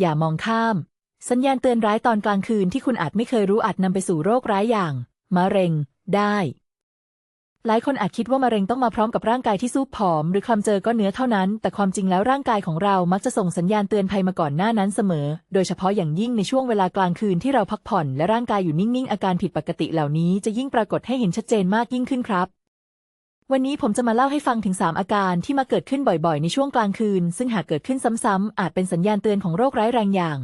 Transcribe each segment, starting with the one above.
อย่ามองข้าม สัญญาณเตือนร้ายตอนกลางคืนที่คุณอาจไม่เคยรู้อาจนำไปสู่โรคร้ายอย่าง มะเร็ง ได้ หลายคนอาจคิดว่ามะเร็งต้องมาพร้อมกับร่างกายที่สู้ผอม หรือคลำเจอก็เนื้อเท่านั้น แต่ความจริงแล้วร่างกายของเรามักจะส่งสัญญาณเตือนภัยมาก่อนหน้านั้นเสมอ โดยเฉพาะอย่างยิ่งในช่วงเวลากลางคืนที่เราพักผ่อน และร่างกายอยู่นิ่งๆ อาการผิดปกติเหล่านี้จะยิ่งปรากฏให้เห็นชัดเจนมากยิ่งขึ้นครับ วันนี้ผมจะมาเล่าให้ฟังถึง 3 อาการที่มาเกิดขึ้นบ่อยๆ ในช่วงกลางคืน ซึ่งหากเกิดขึ้นซ้ำๆอาจเป็นสัญญาณเตือนของโรคร้ายแรงอย่าง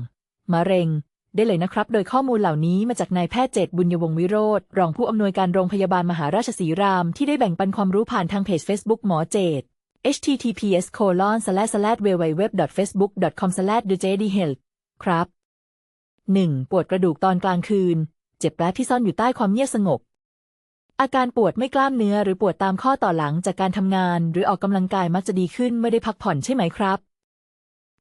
มะเร็ง ได้เลยนะครับ โดยข้อมูลเหล่านี้มาจากนายแพทย์เจตบุญยวงศ์วิโรธรองผู้อำนวยการโรงพยาบาลมหาราชสีราม ที่ได้แบ่งปันความรู้ผ่านทางเพจ Facebook หมอเจต https colon slash slash www facebook com slash the jd health ครับ 1. ปวดกระดูกตอนกลางคืน เจ็บแปลที่ซ่อนอยู่ใต้ความเงียบสงบ อาการปวดไม่กล้ามเนื้อหรือปวดตามข้อต่อหลังจากการทำงาน หรือออกกำลังกายมักจะดีขึ้นเมื่อได้พักผ่อนใช่ไหมครับ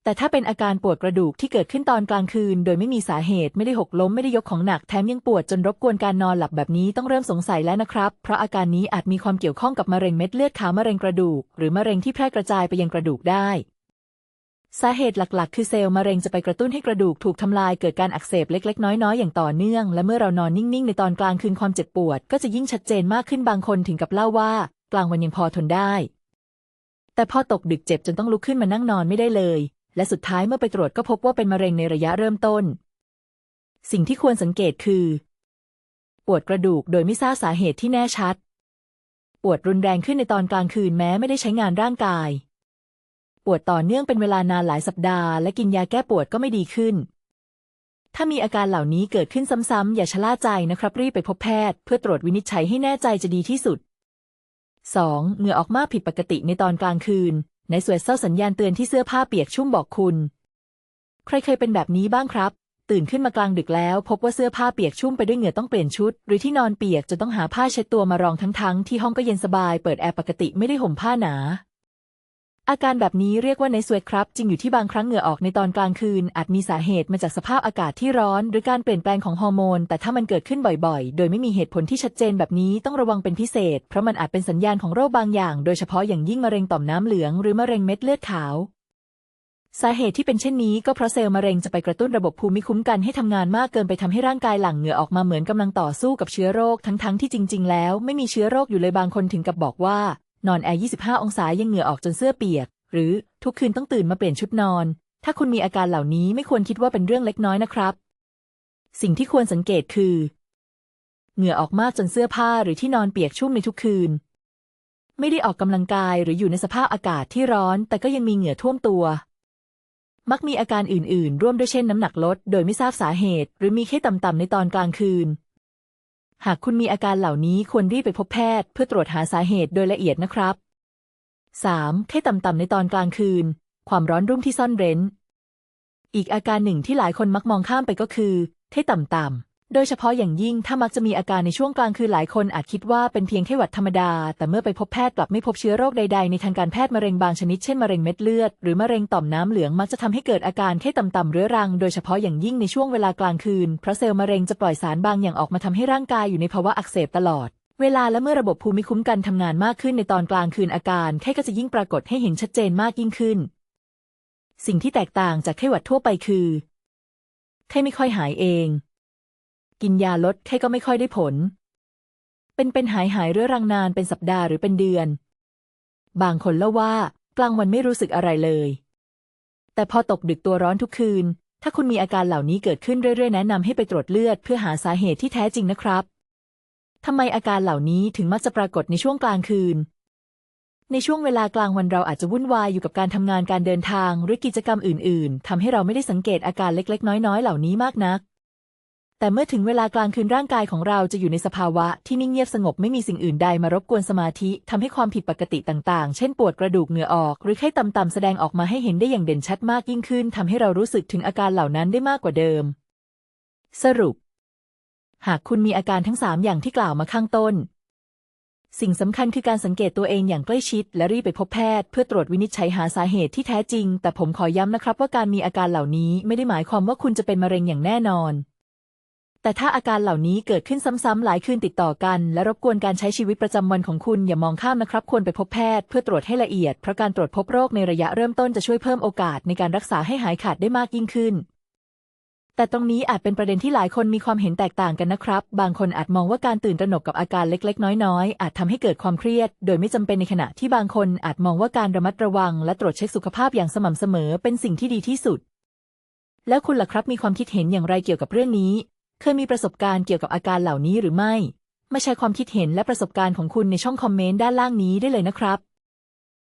แต่ถ้าเป็นอาการปวดกระดูกที่เกิดขึ้นตอนกลางคืน โดยไม่มีสาเหตุไม่ได้หกล้มไม่ได้ยกของหนักแถมยังปวดจนรบกวนการนอนหลับแบบนี้ต้องเริ่มสงสัยแล้วนะครับ เพราะอาการนี้อาจมีความเกี่ยวข้องกับมะเร็งเม็ดเลือดขาวมะเร็งกระดูก หรือมะเร็งที่แพร่กระจายไปยังกระดูกได้ สาเหตุหลักๆ คือเซลล์มะเร็งจะไปกระตุ้นให้กระดูกถูกทำลายเกิดการอักเสบเล็ก ๆ น้อยๆ อย่างต่อเนื่อง และเมื่อเรานอนนิ่ง ๆ ในตอนกลางคืนความเจ็บปวด ก็จะยิ่งชัดเจนมากขึ้นบางคนถึงกับเล่าว่า กลางวันยังพอทนได้ แต่พอตกดึกเจ็บจนต้องลุกขึ้นมานั่งนอนไม่ได้เลย และสุดท้ายเมื่อไปตรวจก็พบว่าเป็นมะเร็งในระยะเริ่มต้น สิ่งที่ควรสังเกตคือ ปวดกระดูกโดยไม่ทราบสาเหตุที่แน่ชัด ปวดรุนแรงขึ้นในตอนกลางคืนแม้ไม่ได้ใช้งานร่างกาย ปวดต่อเนื่องเป็นเวลานานหลายสัปดาห์และกินยาแก้ปวดก็ไม่ดีขึ้น ถ้ามีอาการเหล่านี้เกิดขึ้นซ้ำๆอย่าชะล่าใจนะครับ รีบไปพบแพทย์ เพื่อตรวจวินิจฉัยให้แน่ใจจะดีที่สุด 2. เหงื่อออกมากผิดปกติในตอนกลางคืน ในสวยเศร้าสัญญาณเตือนที่เสื้อผ้าเปียกชุ่มบอกคุณ ใครเคยเป็นแบบนี้บ้างครับ ตื่นขึ้นมากลางดึกแล้ว พบว่าเสื้อผ้าเปียกชุ่มไปด้วยเหงื่อต้องเปลี่ยนชุด หรือที่นอนเปียกจนต้องหาผ้าเช็ดตัวมารองทั้งๆที่ห้องก็เย็นสบาย เปิดแอร์ปกติไม่ได้ห่มผ้าหนา อาการแบบนี้เรียกว่าในสวยครับ จริงอยู่ที่บางครั้งเหงื่อออกในตอนกลางคืน อาจมีสาเหตุมาจากสภาพอากาศที่ร้อน หรือการเปลี่ยนแปลงของฮอร์โมน แต่ถ้ามันเกิดขึ้นบ่อยๆ โดยไม่มีเหตุผลที่ชัดเจนแบบนี้ต้องระวังเป็นพิเศษ เพราะมันอาจเป็นสัญญาณของโรคบางอย่าง โดยเฉพาะอย่างยิ่งมะเร็งต่อมน้ำเหลืองหรือมะเร็งเม็ดเลือดขาวสาเหตุที่เป็นเช่นนี้ก็เพราะเซลล์มะเร็งจะไปกระตุ้นระบบภูมิคุ้มกันให้ทำงานมากเกินไปทำให้ร่างกายหลั่งเหงื่อออกมาเหมือนกำลังต่อสู้กับเชื้อโรคทั้งๆที่จริง ๆ แล้วไม่มีเชื้อโรคอยู่เลยบางคนถึงกับบอกว่า นอนแอร์ 25 องศายังเหงื่อออกจนเสื้อเปียก หรือทุกคืนต้องตื่นมาเปลี่ยนชุดนอน ถ้าคุณมีอาการเหล่านี้ไม่ควรคิดว่าเป็นเรื่องเล็กน้อยนะครับ สิ่งที่ควรสังเกตคือ เหงื่อออกมากจนเสื้อผ้าหรือที่นอนเปียกชุ่มในทุกคืน ไม่ได้ออกกำลังกายหรืออยู่ในสภาพอากาศที่ร้อน แต่ก็ยังมีเหงื่อท่วมตัว มักมีอาการอื่น ๆ ร่วมด้วยเช่นน้ำหนักลด โดยไม่ทราบสาเหตุ หรือมีไข้ต่ำๆในตอนกลางคืน หากคุณมีอาการเหล่านี้ควรรีบไปพบแพทย์เพื่อตรวจหาสาเหตุโดยละเอียดนะครับ 3. ไข้ต่ำๆในตอนกลางคืน ความร้อนรุ่มที่ซ่อนเร้น อีกอาการหนึ่งที่หลายคนมักมองข้ามไปก็คือไข้ต่ำๆ โดยเฉพาะอย่างยิ่งถ้ามักจะมีอาการในช่วงกลางคืนหลายคนอาจคิดว่าเป็นเพียงไข้หวัดธรรมดา แต่เมื่อไปพบแพทย์กลับไม่พบเชื้อโรคใดๆ ในทางการแพทย์มะเร็งบางชนิดเช่นมะเร็งเม็ดเลือดหรือมะเร็งต่อมน้ำเหลืองมักจะทำให้เกิดอาการไข้ต่ำๆเรื้อรัง โดยเฉพาะอย่างยิ่งในช่วงเวลากลางคืนเพราะเซลล์มะเร็งจะปล่อยสารบางอย่างออกมาทำให้ร่างกายอยู่ในภาวะอักเสบตลอดเวลาและเมื่อระบบภูมิคุ้มกันทำงานมากขึ้นในตอนกลางคืนอาการไข้ก็จะยิ่งปรากฏให้เห็นชัดเจนมากยิ่งขึ้น สิ่งที่แตกต่างจากไข้หวัดทั่วไปคือไข้ไม่ค่อยหายเอง กินยาลดไข้ก็ไม่ค่อยได้ผล เป็นเป็นหายหายเรื้อรังนานเป็นสัปดาห์หรือเป็นเดือน บางคนเล่าว่ากลางวันไม่รู้สึกอะไรเลย แต่พอตกดึกตัวร้อนทุกคืน ถ้าคุณมีอาการเหล่านี้เกิดขึ้นเรื่อยๆ แนะนำให้ไปตรวจเลือดเพื่อหาสาเหตุที่แท้จริงนะครับทำไมอาการเหล่านี้ถึงมักจะปรากฏในช่วงกลางคืน ในช่วงเวลากลางวันเราอาจจะวุ่นวายอยู่กับการทำงานการเดินทางหรือกิจกรรมอื่น ๆทำให้เราไม่ได้สังเกตอาการเล็ก ๆ น้อย ๆ เหล่านี้มากนัก แต่เมื่อถึงเวลากลางคืนร่างกายของเราจะอยู่ในสภาวะที่นิ่งเงียบสงบไม่มีสิ่งอื่นใดมารบกวนสมาธิทำให้ความผิดปกติต่างๆ เช่นปวดกระดูกเหงื่อออก หรือไข้ต่ำๆแสดงออกมาให้เห็นได้อย่างเด่นชัดมากยิ่งขึ้นทำให้เรารู้สึกถึงอาการเหล่านั้นได้มากกว่าเดิม สรุป หากคุณมีอาการทั้งสามอย่างที่กล่าวมาข้างต้น สิ่งสำคัญคือการสังเกตตัวเองอย่างใกล้ชิด และรีบไปพบแพทย์เพื่อตรวจวินิจฉัยหาสาเหตุที่แท้จริง แต่ผมขอย้ำนะครับว่าการมีอาการเหล่านี้ไม่ได้หมายความว่าคุณจะเป็นมะเร็งอย่างแน่นอน แต่ถ้าอาการเหล่านี้เกิดขึ้นซ้ำๆหลายคืนติดต่อกัน และรบกวนการใช้ชีวิตประจำวันของคุณอย่ามองข้ามนะครับ ควรไปพบแพทย์เพื่อตรวจให้ละเอียด เพราะการตรวจพบโรคในระยะเริ่มต้นจะช่วยเพิ่มโอกาสในการรักษาให้หายขาดได้มากยิ่งขึ้น แต่ตรงนี้อาจเป็นประเด็นที่หลายคนมีความเห็นแตกต่างกันนะครับ บางคนอาจมองว่าการตื่นตระหนกกับอาการเล็กๆ น้อยๆ อาจทำให้เกิดความเครียด โดยไม่จำเป็นในขณะที่บางคนอาจมองว่าการระมัดระวัง และตรวจเช็คสุขภาพอย่างสม่ำเสมอ เป็นสิ่งที่ดีที่สุดแล้วคุณล่ะครับมีความคิดเห็นอย่างไรเกี่ยวกับเรื่องนี้ เคยมีประสบการณ์เกี่ยวกับอาการเหล่านี้หรือไม่ มาแชร์ความคิดเห็นและประสบการณ์ของคุณในช่องคอมเมนต์ด้านล่างนี้ได้เลยนะครับ